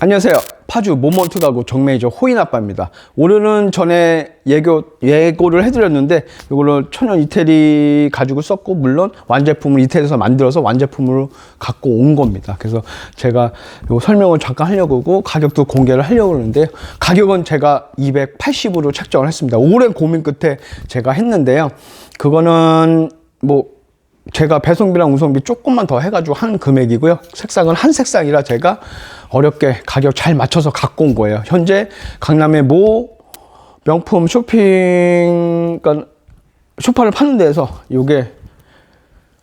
안녕하세요. 파주 모먼트 가구 정매니저 호인 아빠입니다. 오늘은 전에 예고, 예고를 해드렸는데 이걸로 천연 이태리 가지고 썼고 물론 완제품을 이태리에서 만들어서 완제품으로 갖고 온 겁니다. 그래서 제가 요 설명을 잠깐 하려고 하고 가격도 공개를 하려고 하는데요. 가격은 제가 280으로 책정을 했습니다. 오랜 고민 끝에 제가 했는데요. 그거는 뭐 제가 배송비랑 운송비 조금만 더 해가지고 한 금액이고요. 색상은 한 색상이라 제가 어렵게 가격 잘 맞춰서 갖고 온 거예요. 현재 강남의 모 명품 쇼핑, 그러니까 쇼파를 파는 데에서 이게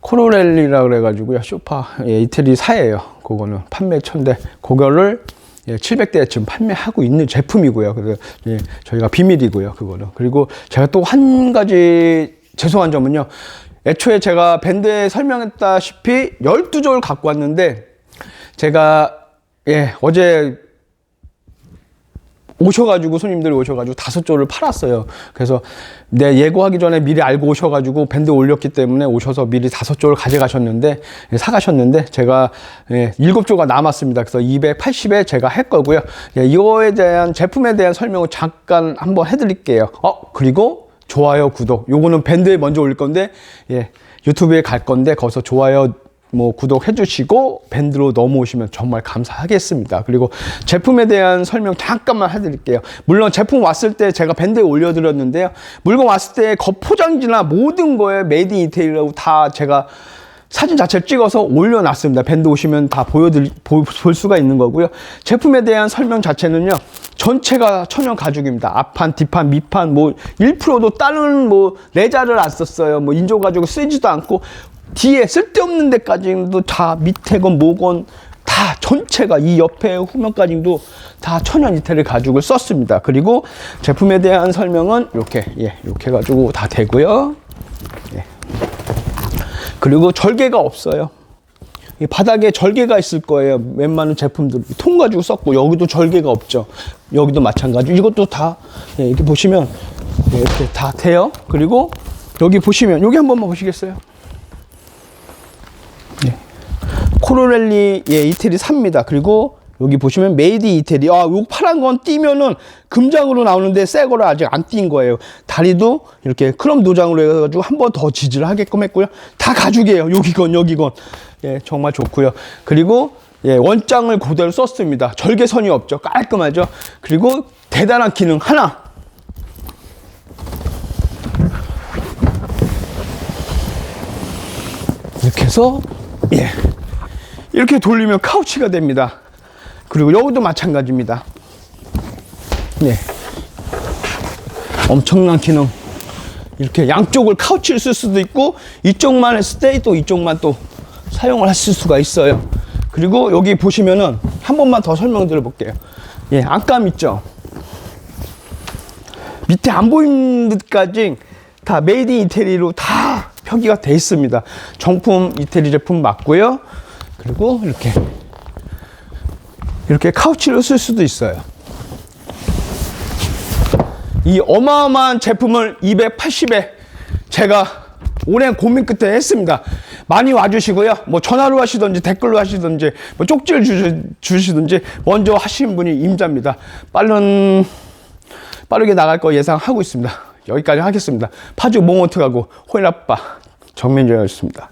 코로렐리라 그래가지고요. 쇼파 예, 이태리 사예요. 그거는 판매처인데 그거를 예, 700대 지금 판매하고 있는 제품이고요. 그래서 예, 저희가 비밀이고요. 그거는 그리고 제가 또 한 가지 죄송한 점은요. 애초에 제가 밴드에 설명했다시피 12조를 갖고 왔는데 제가 예, 어제 오셔가지고 손님들이 오셔가지고 다섯 조를 팔았어요. 그래서 내 예고하기 전에 미리 알고 오셔가지고 밴드 올렸기 때문에 오셔서 미리 다섯 조를 가져가셨는데 예, 사가셨는데 제가 예, 일곱 조가 남았습니다. 그래서 280에 제가 했거고요. 예, 이거에 대한 제품에 대한 설명을 잠깐 한번 해드릴게요. 어 그리고 좋아요, 구독. 요거는 밴드에 먼저 올릴 건데 예, 유튜브에 갈 건데 거기서 좋아요. 뭐 구독해 주시고 밴드로 넘어오시면 정말 감사하겠습니다. 그리고 제품에 대한 설명 잠깐만 해드릴게요. 물론 제품 왔을 때 제가 밴드에 올려드렸는데요. 물건 왔을 때 겉포장지나 모든 거에 메이드 인 이태리라고 다 제가 사진 자체를 찍어서 올려놨습니다. 밴드 오시면 다 보여드릴, 보, 볼 수가 있는 거고요. 제품에 대한 설명 자체는요. 전체가 천연 가죽입니다. 앞판, 뒷판, 밑판, 뭐 1%도 다른 뭐 레자를 안 썼어요. 뭐 인조 가죽을 쓰지도 않고 뒤에 쓸데없는 데까지도 다 밑에 건 뭐건 다 전체가 이 옆에 후면까지도 다 천연 이태리 가죽을 썼습니다. 그리고 제품에 대한 설명은 이렇게 예, 이렇게 가지고 다 되고요. 예. 그리고 절개가 없어요. 이 바닥에 절개가 있을 거예요. 웬만한 제품들 통 가지고 썼고 여기도 절개가 없죠. 여기도 마찬가지. 이것도 다 예, 이렇게 보시면 예, 이렇게 다 돼요. 그리고 여기 보시면 여기 한 번만 보시겠어요? 예. 코로렐리 예, 이태리 삽니다. 그리고 여기 보시면 메이드 이태리. 아, 요 파란 건 띄면은 금장으로 나오는데 새 거를 아직 안 띈 거예요. 다리도 이렇게 크롬 도장으로 해가지고 한 번 더 지지를 하게끔 했고요. 다 가죽이에요. 여기건 여기건. 예, 정말 좋고요. 그리고 예, 원장을 그대로 썼습니다. 절개선이 없죠. 깔끔하죠. 그리고 대단한 기능 하나. 이렇게 해서 예. 이렇게 돌리면 카우치가 됩니다. 그리고 여기도 마찬가지입니다. 네. 엄청난 기능. 이렇게 양쪽을 카우치를 쓸 수도 있고 이쪽만 했을 때 또 이쪽만 또 사용을 하실 수가 있어요. 그리고 여기 보시면은 한 번만 더 설명드려 볼게요. 예, 안감 있죠? 밑에 안 보이는 데까지 다 메이드 인 이태리로 다 표기가 돼 있습니다. 정품 이태리 제품 맞고요. 그리고 이렇게 이렇게 카우치를 쓸 수도 있어요. 이 어마어마한 제품을 280에 제가 오랜 고민 끝에 했습니다. 많이 와주시고요. 뭐 전화로 하시든지 댓글로 하시든지 뭐 쪽지를 주시, 주시든지 먼저 하신 분이 임자입니다. 빠른 빠르게 나갈 거 예상하고 있습니다. 여기까지 하겠습니다. 파주 몽원트 가고 호인 아빠 정면전이었습니다.